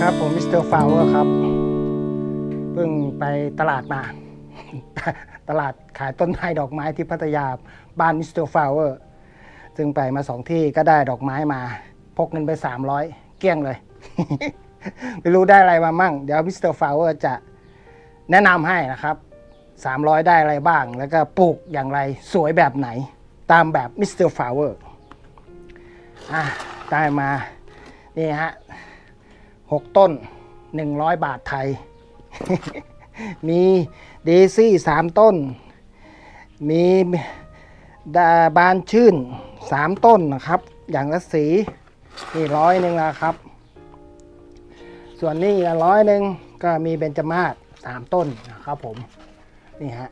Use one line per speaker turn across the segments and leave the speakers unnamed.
ครับ ผมมิสเตอร์ฟาวเวอร์ครับ เพิ่งไปตลาดมา ตลาดขายต้นไม้ดอกไม้ที่พัทยาบ้านมิสเตอร์ฟาวเวอร์ซึ่งไปมาสองที่ก็ได้ดอกไม้มา พกเงินไป 300 เกลี้ยงเลย ไม่รู้ได้อะไรมามั่ง เดี๋ยวมิสเตอร์ฟาวเวอร์จะแนะนำให้นะครับ 300 ได้อะไรบ้าง แล้วก็ปลูกอย่างไรสวยแบบไหน ตามแบบมิสเตอร์ฟาวเวอร์อะได้มา นี่ฮะ หกต้น 100 บาทไทย มีเดซี่สามต้น มีดาบานชื่นสามต้นนะครับ อย่างละสีนี่ร้อยหนึ่งนะครับ ส่วนนี้ร้อยหนึ่งก็มีเบญจมาศสามต้นนะครับผม นี่ฮะ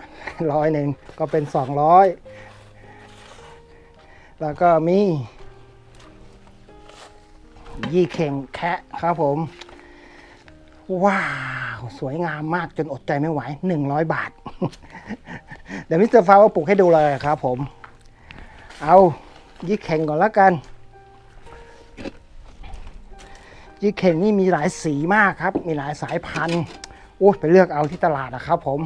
ร้อยหนึ่งก็เป็นสองร้อยแล้วก็มี ยี่เข่งแคะครับผม ว้าว สวยงามมากจนอดใจไม่ไหว 100 บาท เดี๋ยวมิสเตอร์ฟาวปลูกให้ดูเลยครับผม เอายี่เข่งก่อนล้วกัน ยี่เข่งนี่มีหลายสีมากครับ มีหลายสายพันธุ์โอ้ไปเลือกเอาที่ตลาดนะครับผม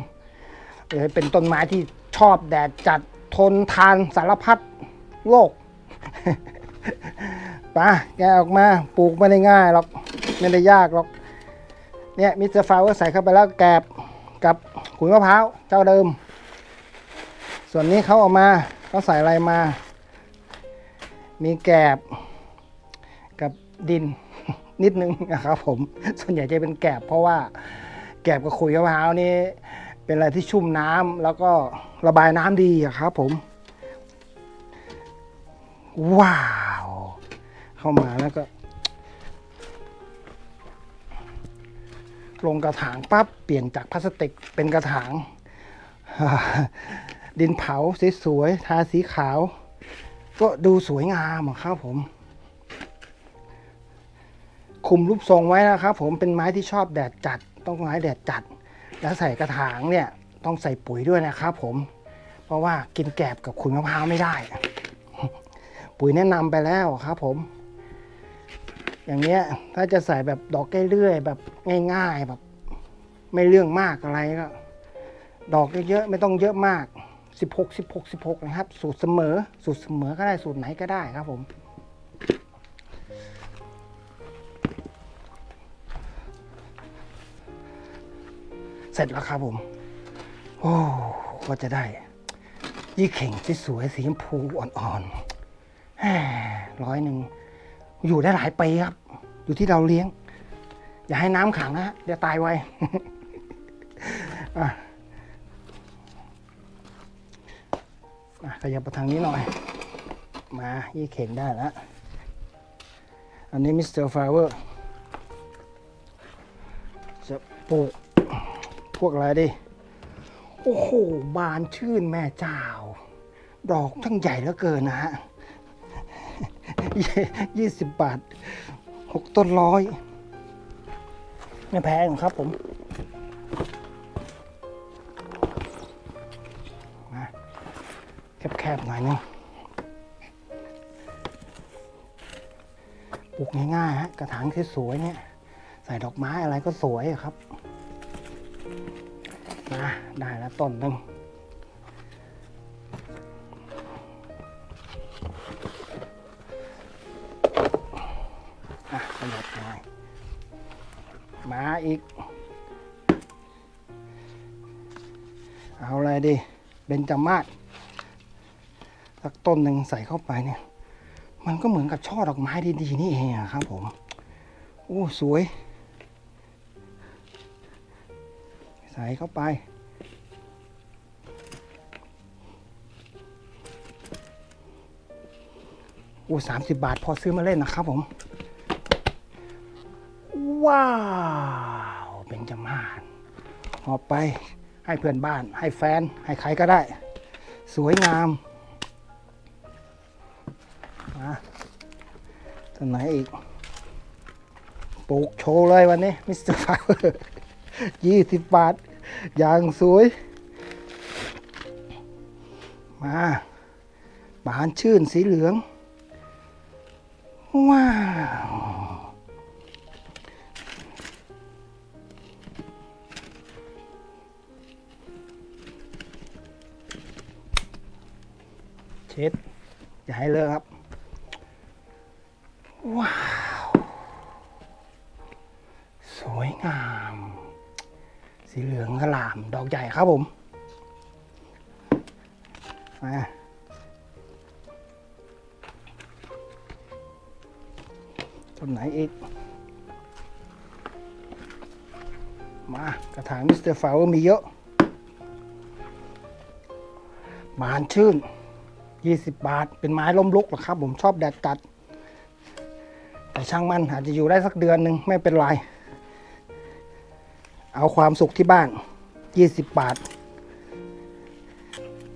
เออเป็นต้นไม้ที่ชอบแดดจัดทนทานสารพัดโลก ปะแกออกมาปลูกไม่ได้ง่ายหรอกไม่ได้ยากหรอกเนี่ยมิสเตอร์ฟาวใส่เข้าไปแล้วแกบกับขุยมะพร้าวเจ้าเดิม ส่วนนี้เขาออกมาเขาใส่อะไรมา มีแกบกับดินนิดนึงนะครับ ผมส่วนใหญ่จะเป็นแกบ เพราะว่าแกบกับขุยมะพร้าวนี่เป็นอะไรที่ชุ่มน้ำแล้วก็ระบายน้ำดีอะครับผมว้าว เข้ามาแล้วก็ ลงกระถางปั๊บเปลี่ยนจากพลาสติกเป็นกระถาง ดินเผาสวยๆทาสีขาว ก็ดูสวยงามอครับผม คุมรูปทรงไว้นะครับผมเป็นไม้ที่ชอบแดดจัด ต้องไม้แดดจัด แล้วใส่กระถางเนี่ยต้องใส่ปุ๋ยด้วยนะครับผมเพราะว่ากินแกบกับขุยมะพร้าวไม่ได้ ปุ๋ยแนะนำไปแล้วครับผม อย่างเงี้ยถ้าจะใส่แบบดอกเรื่อยๆแบบง่าย ๆแบบ ไม่เรื่องมากอะไรก็ดอกเยอะๆไม่ต้องเยอะมาก 16 16 16 นะครับ สูตรเสมอ สูตรเสมอก็ได้สูตรไหนก็ได้ครับผมเสร็จแล้วครับผม โอ้ก็จะได้ ยี่เข่งที่สวยสีชมพูอ่อนๆร้อยหนึ่ง อยู่ได้หลายปีครับ อยู่ที่เราเลี้ยง อย่าให้น้ำขังนะฮะเดี๋ยวตายไวอะอะขยับไปทางนี้หน่อย มายี่เข่งได้แล้ว อันนี้มิสเตอร์ฟลาเวอร์จะปลูกพวกอะไรดิ โอ้โห บานชื่นแม่เจ้า ดอกทั้งใหญ่เหลือเกินนะฮะ ยี่สิบบาทหกต้นร้อยไม่แพงครับผมมาแคบๆหน่อยนึงปลูกง่ายๆฮะกระถางที่สวยๆเนี่ย ใส่ดอกไม้อะไรก็สวยครับมาได้แล้วต้นหนึ่ง อะขยับหน่อยมาอีก เอาอะไรดี เบนจามาศสักต้นหนึ่งใส่เข้าไปเนี่ย มันก็เหมือนกับช่อดอกไม้ดีๆนี่เองอะครับผมโอ้สวย ใส่เข้าไปโอ้สามสิบบาทพอซื้อมาเล่นนะครับผม ว้าวเป็นจมาศหอบไปให้เพื่อนบ้าน ให้แฟน ให้ใครก็ได้ สวยงามมาตัวไหนอีก ปลูกโชว์เลยวันนี้ มิสเตอร์ฟาวยี่สิบบาท อย่างสวย มาบานชื่นสีเหลือง ว้าว อย่าให้เลอะครับ ว้าว สวยงาม สีเหลืองกระหล่ำดอกใหญ่ครับผมมาต้นไหนอีก มากระถางมิสเตอร์ฟลาวมีเยอะบานชื่น 20 บาท เป็นไม้ล้มลุกหรอกครับ ผมชอบแดดจัด แต่ช่างมันอาจจะอยู่ได้สักเดือนหนึ่งไม่เป็นไร เอาความสุขที่บ้าน 20 บาท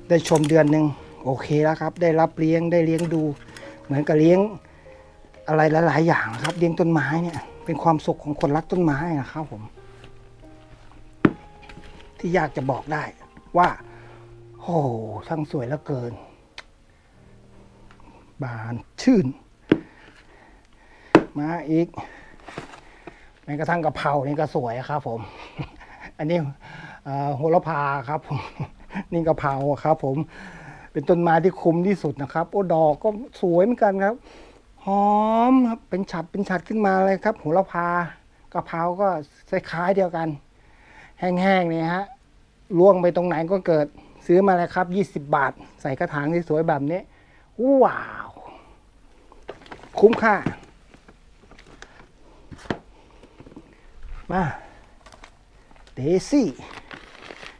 ได้ชมเดือนหนึ่งโอเคแล้วครับ ได้รับเลี้ยงได้เลี้ยงดู เหมือนกับเลี้ยงอะไรหลาย ๆ อย่างนะครับ เลี้ยงต้นไม้เนี่ย เป็นความสุขของคนรักต้นไม้นะครับผม ที่อยากจะบอกได้ว่าโอ้ช่างสวยเหลือเกิน บานชื่น มาอีกแม้กระทั่งกะเพรานี่ก็สวยครับผม อันนี้โหระพาครับผมนี่กะเพราครับ ผม เป็นต้นไม้ที่คุ้มที่สุดนะครับ โอ้ดอกก็สวยเหมือนกันครับ หอมครับเป็นฉัดเป็นฉัดขึ้นมาเลยครับโหระพากะเพราก็คล้ายเดียวกัน แห้งๆเนี่ยฮะล่วงไปตรงไหนก็เกิดซื้อมาเลยครับ 20 บาท ใส่กระถางที่สวยแบบนี้ ว้าว คุ้มค่า มาเดซี่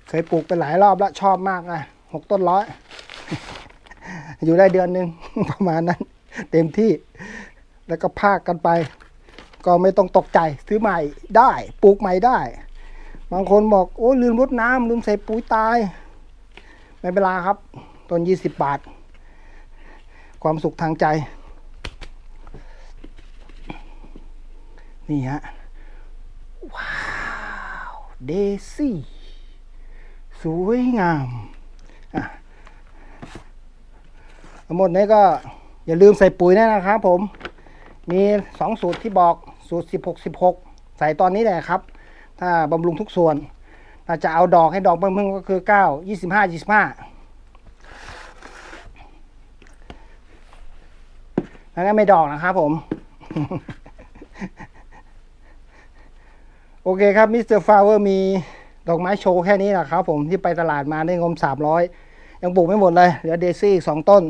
เคยปลูกไปหลายรอบแล้ว ชอบมากเลยหกต้นร้อย อยู่ได้เดือนหนึ่งประมาณนั้น เต็มที่แล้วก็พากกันไป ก็ไม่ต้องตกใจซื้อใหม่ได้ ปลูกใหม่ได้ บางคนบอก โอ้ลืมรดน้ำลืมใส่ปุ๋ยตาย ไม่เป็นไรครับต้นยี่สิบบาท ความสุขทางใจ นี่ฮะ ว้าว เดซี่ สวยงามอะทั้งหมดนี้ก็อย่าลืมใส่ปุ๋ยนะครับผม มีสองสูตรที่บอกสูตร 16 16 ใส่ตอนนี้แหละครับ ถ้าบำรุงทุกส่วนถ้าจะเอาดอกให้ดอกเพิ่มๆก็คือ 9 25 25 แล้วก็ไม่ดอกนะครับผม โอเคครับมิสเตอร์ฟลาวเวอร์มีดอกไม้โชว์แค่นี้แหละครับผมที่ไปตลาดมาได้งม300ยังปลูกไม่หมดเลย เหลือเดซี่อีกสองต้น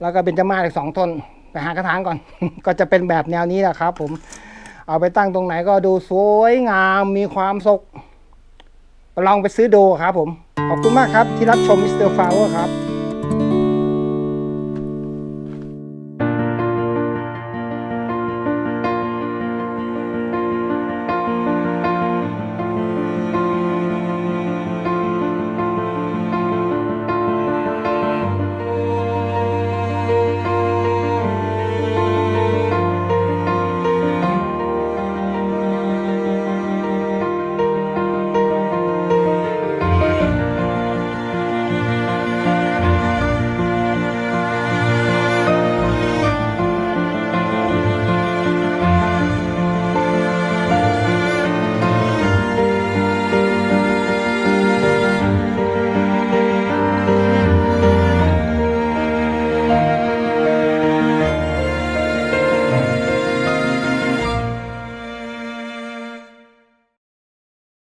แล้วก็เป็นจามาอีกสองต้น ไปหากระถางก่อน ก็จะเป็นแบบแนวนี้แหละครับผมเอาไปตั้งตรงไหนก็ดูสวยงามมีความสุขลองไปซื้อดูครับผม ขอบคุณมากครับที่รับชมมิสเตอร์ฟลาวเวอร์ครับ